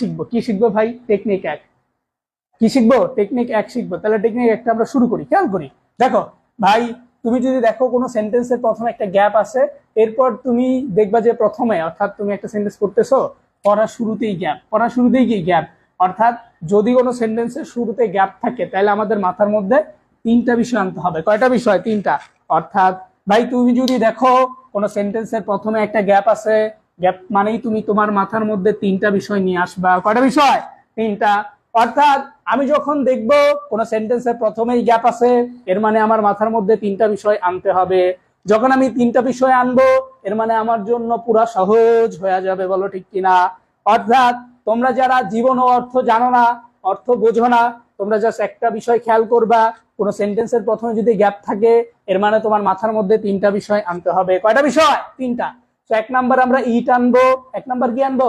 শিখব? কি শিখব ভাই? টেকনিক এক। কি শিখব? টেকনিক এক শিখব। তাহলে টেকনিক একটা আমরা শুরু করি। খেয়াল করি। দেখো, ভাই, তুমি যদি দেখো কোনো সেন্টেন্সের প্রথমে একটা গ্যাপ আছে, এরপর তুমি দেখবা যে প্রথমে, অর্থাৎ তুমি একটা সেন্টেন্স করতেছো পড়ার শুরুতেই গ্যাপ পড়ার শুরুতেই কি গ্যাপ অর্থাৎ যদি কোনো সেন্টেন্সের শুরুতে গ্যাপ থাকে, তাহলে আমাদের মাথার মধ্যে তিনটা বিষয় আনতে হবে। কয়টা বিষয়? তিনটা। অর্থাৎ, ভাই, তুমি যদি দেখো কোনো সেন্টেন্সের প্রথমে একটা গ্যাপ আছে গ্যাপ মানেই তুমি তোমার মাথার মধ্যে তিনটা বিষয় নিয়ে আসবা। কয়টা বিষয়? তিনটা। অর্থাৎ আমি যখন দেখব কোন সেন্টেন্সের প্রথমেই গ্যাপ আছে, এর মানে আমার মাথার মধ্যে তিনটা বিষয় আনতে হবে। যখন আমি তিনটা বিষয় আনব, এর মানে আমার জন্য পুরা সহজ হয়ে যাবে, বলো ঠিক কিনা? অর্থাৎ তোমরা যারা জীবন ও অর্থ জানো না, অর্থ বোঝো না, তোমরা জাস্ট একটা বিষয় খেয়াল করবা, কোন সেন্টেন্সের প্রথমে যদি গ্যাপ থাকে, এর মানে তোমার মাথার মধ্যে তিনটা বিষয় আনতে হবে। কয়টা বিষয়? তিনটা। তো এক নাম্বার আমরা ইট আনব, এক নাম্বার কি আনব?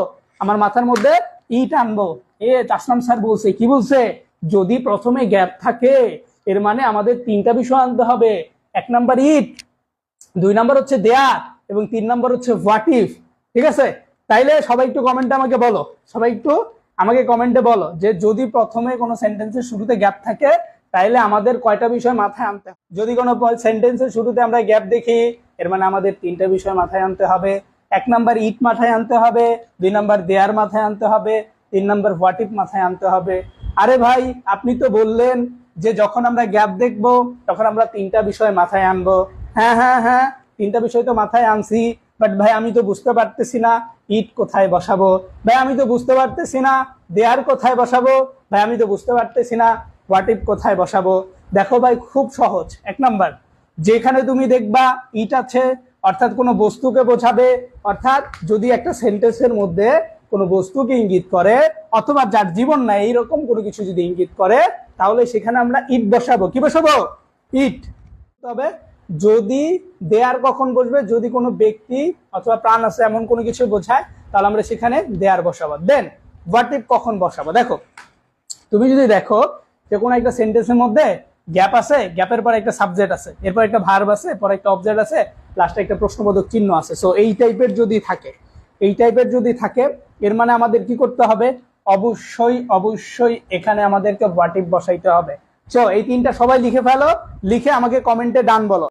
আমার মাথার মধ্যে ইট আনব। এ আসলাম স্যার বলছে, কি বলছে? যদি প্রথমে গ্যাপ থাকে, এর মানে আমাদের তিনটা বিষয় আনতে হবে। এক নাম্বার ইট, দুই নাম্বার হচ্ছে দেয়া এবং তিন নাম্বার হচ্ছে হোয়াট ইফ ঠিক আছে? তাইলে সবাই একটু কমেন্টে আমাকে বলো। সবাই একটু আমাকে কমেন্টে বলো যে, যদি প্রথমে কোনো সেন্টেন্সের শুরুতে গ্যাপ থাকে, তাইলে আমাদের কয়টা বিষয় মাথায় আনতে যদি কোনো সেন্টেন্সের শুরুতে আমরা গ্যাপ দেখি এর মানে আমাদের তিনটা বিষয় মাথায় আনতে হবে। এক নাম্বার ইট মাথায় আনতে হবে, দুই নাম্বার দেয়ার মাথায় আনতে হবে, তিন নাম্বার ইফ মাথায় আনতে হবে। আরে ভাই, আপনি তো বললেন যে যখন আমরা গ্যাপ দেখব, তখন আমরা তিনটা বিষয় মাথায় আনব। হ্যাঁ হ্যাঁ হ্যাঁ তিনটা বিষয় তো মাথায় আনছি, বাট ভাই, আমি তো বুঝতে পারতেছি না ইট কোথায় বসাবো। ভাই, আমি তো বুঝতে পারতেছি না দেয়ার কোথায় বসাবো। ভাই, আমি তো বুঝতে পারতেছি না হোয়াট ইফ কোথায় বসাবো। দেখো ভাই, খুব সহজ। এক নাম্বার যেখানে তুমি দেখবা ইট আছে, অর্থাৎ কোনো বস্তুকে বোঝাবে, অর্থাৎ যদি একটা সেন্টেন্সের মধ্যে কোনো বস্তুকে ইঙ্গিত করে, অথবা যার জীবন নাই, এইরকম কোনো কিছু যদি ইঙ্গিত করে, তাহলে সেখানে আমরা ইট বসাবো। কি বসাবো? ইট। তবে যদি দেয়ার কখন বসবে, যদি কোনো ব্যক্তি অথবা প্রাণ আছে এমন কোনো কিছু বোঝায়, তাহলে আমরা সেখানে দেয়ার বসাবো। দেন হোয়াট ইফ কখন বসাবো? দেখো, তুমি যদি দেখো যে কোনো একটা সেন্টেন্সের মধ্যে গ্যাপ আছে, গ্যাপের পর একটা সাবজেক্ট আছে, এরপর একটা ভার্ব আছে, পরে একটা অবজেক্ট আছে লাস্টে একটা প্রশ্নবোধক চিহ্ন আছে। সো এই টাইপের যদি থাকে, এই টাইপের যদি থাকে, এর মানে আমাদের কি করতে হবে? অবশ্যই অবশ্যই এখানে আমাদেরকে হোয়াটিপ বসাইতে হবে। চো এই তিনটা সবাই লিখে ফেলো, লিখে আমাকে কমেন্টে ডান বলো।